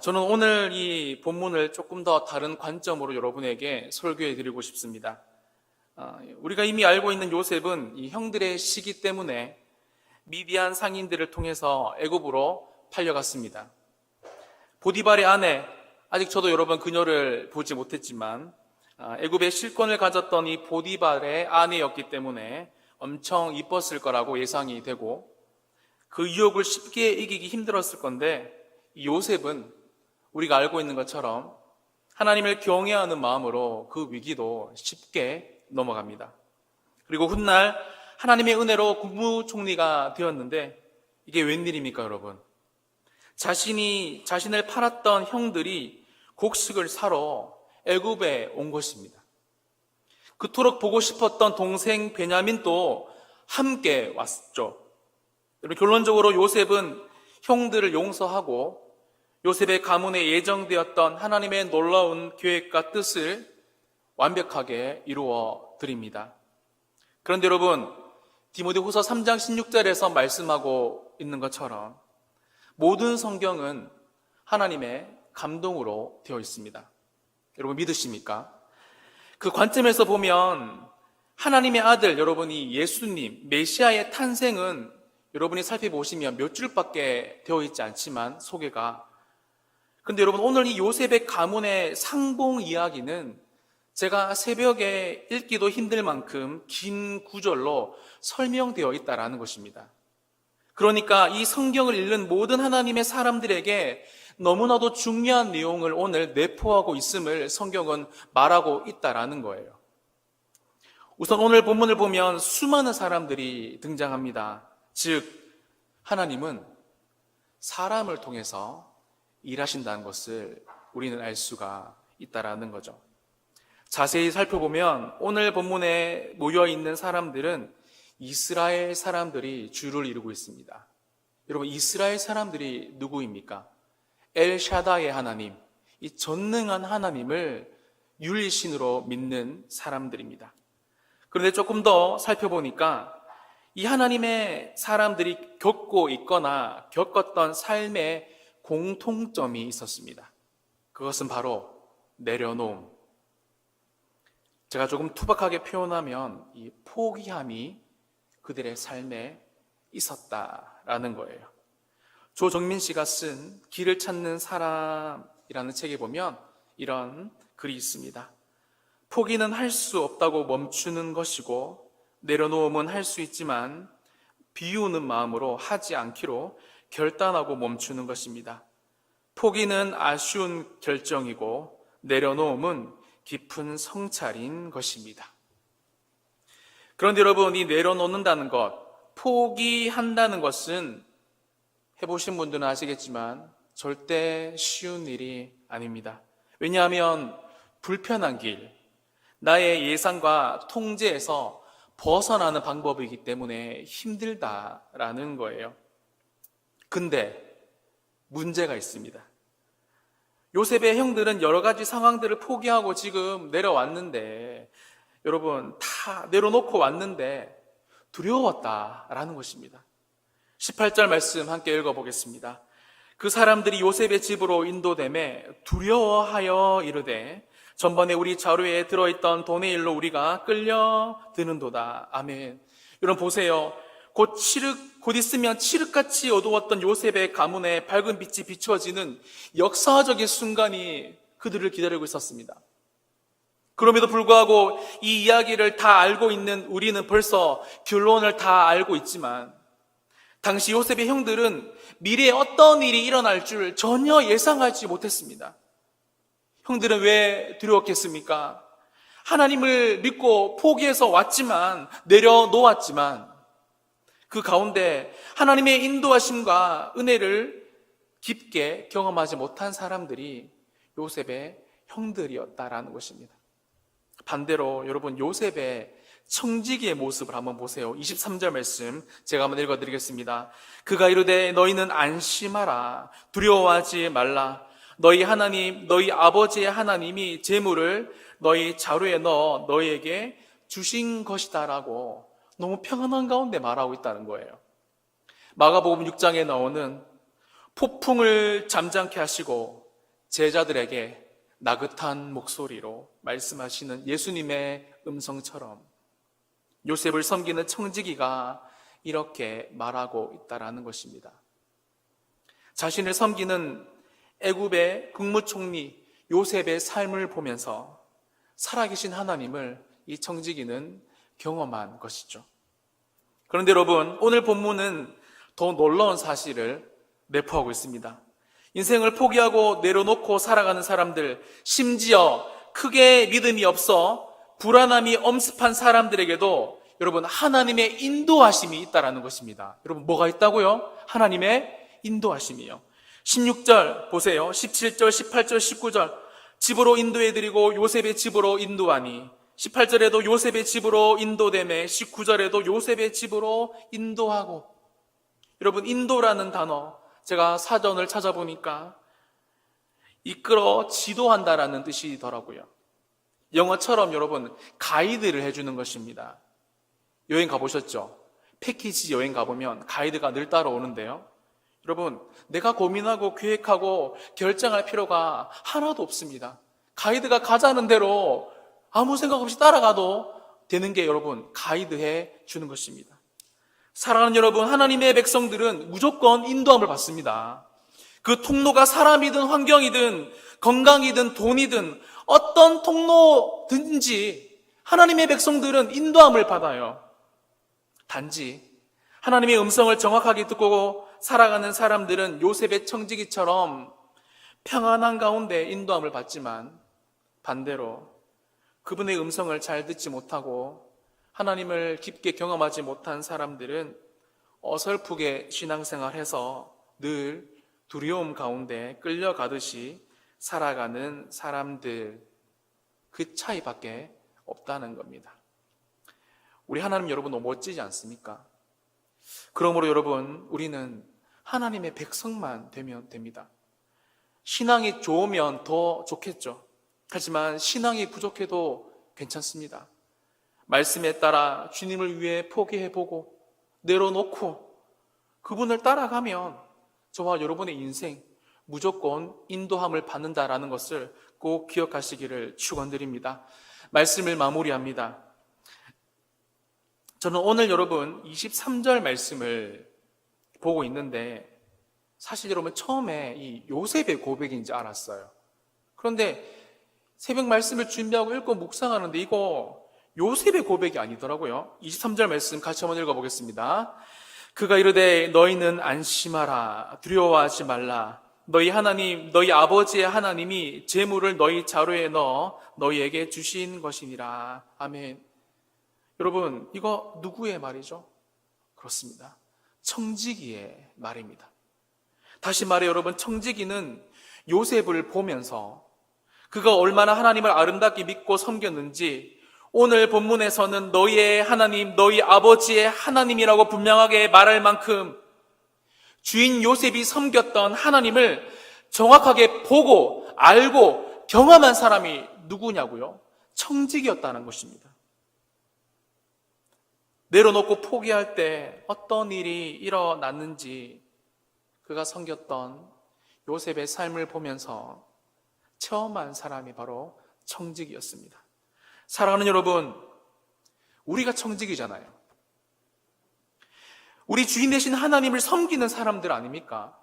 저는 오늘 이 본문을 조금 더 다른 관점으로 여러분에게 설교해 드리고 싶습니다. 아, 우리가 이미 알고 있는 요셉은 이 형들의 시기 때문에 미디안 상인들을 통해서 애굽으로 팔려갔습니다. 보디발의 아내, 아직 저도 여러분 그녀를 보지 못했지만 아, 애굽의 실권을 가졌던 이 보디발의 아내였기 때문에 엄청 이뻤을 거라고 예상이 되고 그 유혹을 쉽게 이기기 힘들었을 건데 이 요셉은 우리가 알고 있는 것처럼 하나님을 경외하는 마음으로 그 위기도 쉽게 넘어갑니다. 그리고 훗날 하나님의 은혜로 국무총리가 되었는데 이게 웬일입니까, 여러분? 자신이 자신을 팔았던 형들이 곡식을 사러 애굽에 온 것입니다. 그토록 보고 싶었던 동생 베냐민도 함께 왔죠. 결론적으로 요셉은 형들을 용서하고 요셉의 가문에 예정되었던 하나님의 놀라운 계획과 뜻을 완벽하게 이루어 드립니다. 그런데 여러분, 디모데 후서 3장 16절에서 말씀하고 있는 것처럼 모든 성경은 하나님의 감동으로 되어 있습니다. 여러분 믿으십니까? 그 관점에서 보면 하나님의 아들 여러분이 예수님 메시아의 탄생은 여러분이 살펴보시면 몇 줄밖에 되어 있지 않지만 소개가 근데 여러분 오늘 이 요셉의 가문의 상봉 이야기는 제가 새벽에 읽기도 힘들 만큼 긴 구절로 설명되어 있다라는 것입니다. 그러니까 이 성경을 읽는 모든 하나님의 사람들에게 너무나도 중요한 내용을 오늘 내포하고 있음을 성경은 말하고 있다라는 거예요. 우선 오늘 본문을 보면 수많은 사람들이 등장합니다. 즉, 하나님은 사람을 통해서 일하신다는 것을 우리는 알 수가 있다라는 거죠. 자세히 살펴보면 오늘 본문에 모여 있는 사람들은 이스라엘 사람들이 주를 이루고 있습니다. 여러분, 이스라엘 사람들이 누구입니까? 엘샤다의 하나님, 이 전능한 하나님을 유일신으로 믿는 사람들입니다. 그런데 조금 더 살펴보니까 이 하나님의 사람들이 겪고 있거나 겪었던 삶의 공통점이 있었습니다. 그것은 바로 내려놓음. 제가 조금 투박하게 표현하면 이 포기함이 그들의 삶에 있었다라는 거예요. 조정민 씨가 쓴 길을 찾는 사람이라는 책에 보면 이런 글이 있습니다. 포기는 할 수 없다고 멈추는 것이고 내려놓음은 할 수 있지만 비우는 마음으로 하지 않기로 결단하고 멈추는 것입니다. 포기는 아쉬운 결정이고 내려놓음은 깊은 성찰인 것입니다. 그런데 여러분, 이 내려놓는다는 것, 포기한다는 것은 해보신 분들은 아시겠지만 절대 쉬운 일이 아닙니다. 왜냐하면 불편한 길, 나의 예상과 통제에서 벗어나는 방법이기 때문에 힘들다라는 거예요. 근데 문제가 있습니다. 요셉의 형들은 여러 가지 상황들을 포기하고 지금 내려왔는데 여러분 다 내려놓고 왔는데 두려웠다라는 것입니다. 18절 말씀 함께 읽어보겠습니다. 그 사람들이 요셉의 집으로 인도됨에 두려워하여 이르되 전번에 우리 자루에 들어있던 돈의 일로 우리가 끌려 드는도다. 아멘. 여러분 보세요. 곧 칠흑, 곧 있으면 칠흑같이 어두웠던 요셉의 가문에 밝은 빛이 비추어지는 역사적인 순간이 그들을 기다리고 있었습니다. 그럼에도 불구하고 이 이야기를 다 알고 있는 우리는 벌써 결론을 다 알고 있지만 당시 요셉의 형들은 미래에 어떤 일이 일어날 줄 전혀 예상하지 못했습니다. 형들은 왜 두려웠겠습니까? 하나님을 믿고 포기해서 왔지만, 내려놓았지만, 그 가운데 하나님의 인도하심과 은혜를 깊게 경험하지 못한 사람들이 요셉의 형들이었다라는 것입니다. 반대로 여러분 요셉의 청지기의 모습을 한번 보세요. 23절 말씀 제가 한번 읽어드리겠습니다. 그가 이르되 너희는 안심하라 두려워하지 말라 너희 하나님 너희 아버지의 하나님이 재물을 너희 자루에 넣어 너희에게 주신 것이다라고 너무 평안한 가운데 말하고 있다는 거예요. 마가복음 6장에 나오는 폭풍을 잠잠케 하시고 제자들에게 나긋한 목소리로 말씀하시는 예수님의 음성처럼 요셉을 섬기는 청지기가 이렇게 말하고 있다라는 것입니다. 자신을 섬기는 애굽의 국무총리 요셉의 삶을 보면서 살아계신 하나님을 이 청지기는 경험한 것이죠. 그런데 여러분, 오늘 본문은 더 놀라운 사실을 내포하고 있습니다. 인생을 포기하고 내려놓고 살아가는 사람들, 심지어 크게 믿음이 없어 불안함이 엄습한 사람들에게도 여러분 하나님의 인도하심이 있다라는 것입니다. 여러분 뭐가 있다고요? 하나님의 인도하심이요. 16절 보세요. 17절, 18절, 19절 집으로 인도해 드리고 요셉의 집으로 인도하니 18절에도 요셉의 집으로 인도됨에 19절에도 요셉의 집으로 인도하고 여러분 인도라는 단어 제가 사전을 찾아보니까 이끌어 지도한다라는 뜻이더라고요. 영어처럼 여러분 가이드를 해주는 것입니다. 여행 가보셨죠? 패키지 여행 가보면 가이드가 늘 따라오는데요. 여러분, 내가 고민하고 계획하고 결정할 필요가 하나도 없습니다. 가이드가 가자는 대로 아무 생각 없이 따라가도 되는 게 여러분 가이드해 주는 것입니다. 사랑하는 여러분, 하나님의 백성들은 무조건 인도함을 받습니다. 그 통로가 사람이든 환경이든 건강이든 돈이든 어떤 통로든지 하나님의 백성들은 인도함을 받아요. 단지 하나님의 음성을 정확하게 듣고 살아가는 사람들은 요셉의 청지기처럼 평안한 가운데 인도함을 받지만 반대로 그분의 음성을 잘 듣지 못하고 하나님을 깊게 경험하지 못한 사람들은 어설프게 신앙생활해서 늘 두려움 가운데 끌려가듯이 살아가는 사람들 그 차이밖에 없다는 겁니다. 우리 하나님 여러분 너무 멋지지 않습니까? 그러므로 여러분 우리는 하나님의 백성만 되면 됩니다. 신앙이 좋으면 더 좋겠죠. 하지만 신앙이 부족해도 괜찮습니다. 말씀에 따라 주님을 위해 포기해보고 내려놓고 그분을 따라가면 저와 여러분의 인생 무조건 인도함을 받는다라는 것을 꼭 기억하시기를 축원드립니다. 말씀을 마무리합니다. 저는 오늘 여러분 23절 말씀을 보고 있는데 사실 여러분 처음에 이 요셉의 고백인지 알았어요. 그런데 새벽 말씀을 준비하고 읽고 묵상하는데 이거 요셉의 고백이 아니더라고요. 23절 말씀 같이 한번 읽어보겠습니다. 그가 이르되 너희는 안심하라 두려워하지 말라 너희 하나님 너희 아버지의 하나님이 재물을 너희 자루에 넣어 너희에게 주신 것이니라 아멘. 여러분 이거 누구의 말이죠? 그렇습니다. 청지기의 말입니다. 다시 말해 여러분 청지기는 요셉을 보면서 그가 얼마나 하나님을 아름답게 믿고 섬겼는지 오늘 본문에서는 너희의 하나님, 너희 아버지의 하나님이라고 분명하게 말할 만큼 주인 요셉이 섬겼던 하나님을 정확하게 보고 알고 경험한 사람이 누구냐고요? 청직이었다는 것입니다. 내려놓고 포기할 때 어떤 일이 일어났는지 그가 섬겼던 요셉의 삶을 보면서 체험한 사람이 바로 청직이었습니다. 사랑하는 여러분, 우리가 청직이잖아요. 우리 주인 되신 하나님을 섬기는 사람들 아닙니까?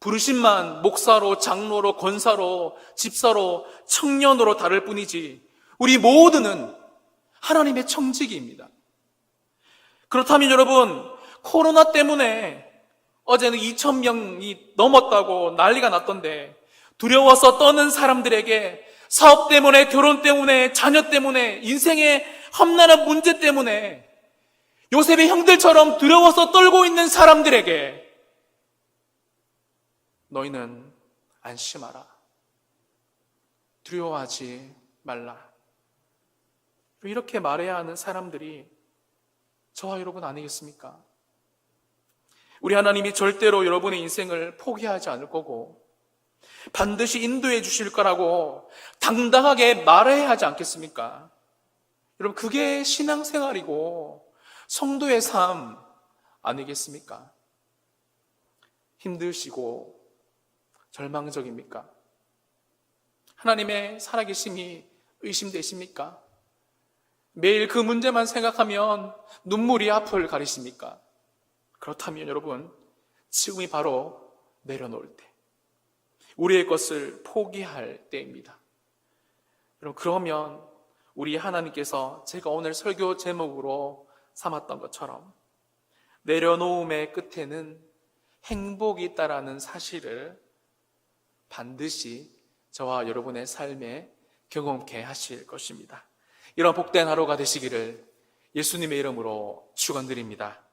부르심만 목사로, 장로로, 권사로, 집사로, 청년으로 다를 뿐이지 우리 모두는 하나님의 청지기입니다. 그렇다면 여러분, 코로나 때문에 어제는 2천 명이 넘었다고 난리가 났던데 두려워서 떠는 사람들에게 사업 때문에, 결혼 때문에, 자녀 때문에, 인생의 험난한 문제 때문에 요셉의 형들처럼 두려워서 떨고 있는 사람들에게 너희는 안심하라. 두려워하지 말라. 이렇게 말해야 하는 사람들이 저와 여러분 아니겠습니까? 우리 하나님이 절대로 여러분의 인생을 포기하지 않을 거고 반드시 인도해 주실 거라고 당당하게 말해야 하지 않겠습니까? 여러분, 그게 신앙생활이고 성도의 삶 아니겠습니까? 힘드시고 절망적입니까? 하나님의 살아계심이 의심되십니까? 매일 그 문제만 생각하면 눈물이 앞을 가리십니까? 그렇다면 여러분, 지금이 바로 내려놓을 때, 우리의 것을 포기할 때입니다. 여러분, 그러면 우리 하나님께서 제가 오늘 설교 제목으로 삼았던 것처럼 내려놓음의 끝에는 행복이 있다라는 사실을 반드시 저와 여러분의 삶에 경험케 하실 것입니다. 이런 복된 하루가 되시기를 예수님의 이름으로 축원드립니다.